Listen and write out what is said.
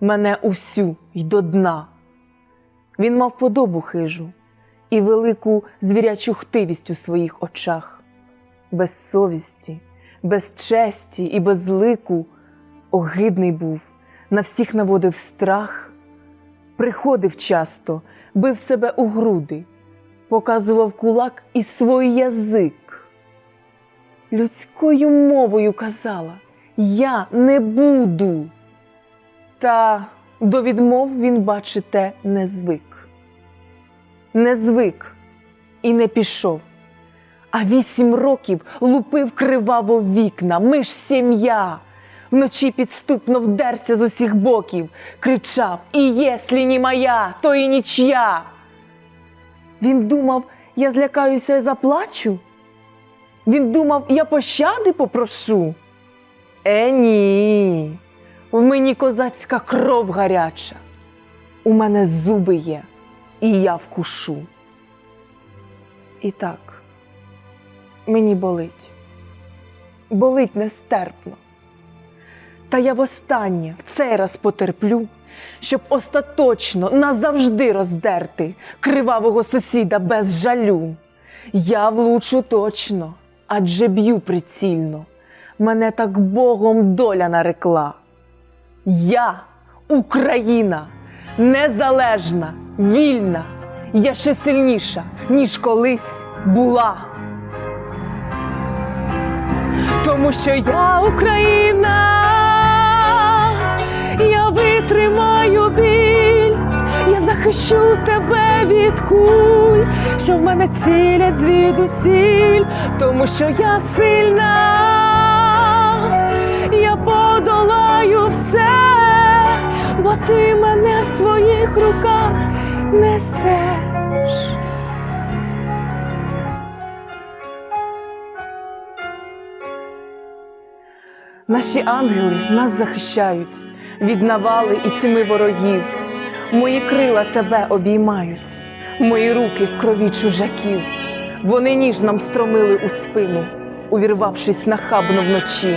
мене усю й до дна. Він мав подобу хижу і велику звірячу хтивість у своїх очах, без совісті, без честі і без лику, огидний був, на всіх наводив страх, приходив часто, бив себе у груди, показував кулак і свій язик. Людською мовою казала Я не буду. Та до відмов він, бачите, не звик. Не звик і не пішов. А вісім років лупив криваво вікна, ми ж сім'я. Вночі підступно вдерся з усіх боків, кричав: І єслі не моя, то і нічия. Він думав, я злякаюся і заплачу. Він думав, я пощади попрошу. Е, ні. В мені козацька кров гаряча. У мене зуби є, і я вкушу. І так, мені болить, болить нестерпно. Та я востаннє в цей раз потерплю, щоб остаточно назавжди роздерти кривавого сусіда без жалю. Я влучу точно, адже б'ю прицільно. Мене так Богом доля нарекла. Я Україна, незалежна, вільна, я ще сильніша, ніж колись була. Тому що я Україна, я витримаю біль, я захищу тебе від куль, що в мене цілять звідусіль, тому що я сильна, ти мене в своїх руках несеш. Наші ангели нас захищають від навали і ціми ворогів. Мої крила тебе обіймають, мої руки в крові чужаків. Вони ніж нам стромили у спину, увірвавшись нахабно вночі.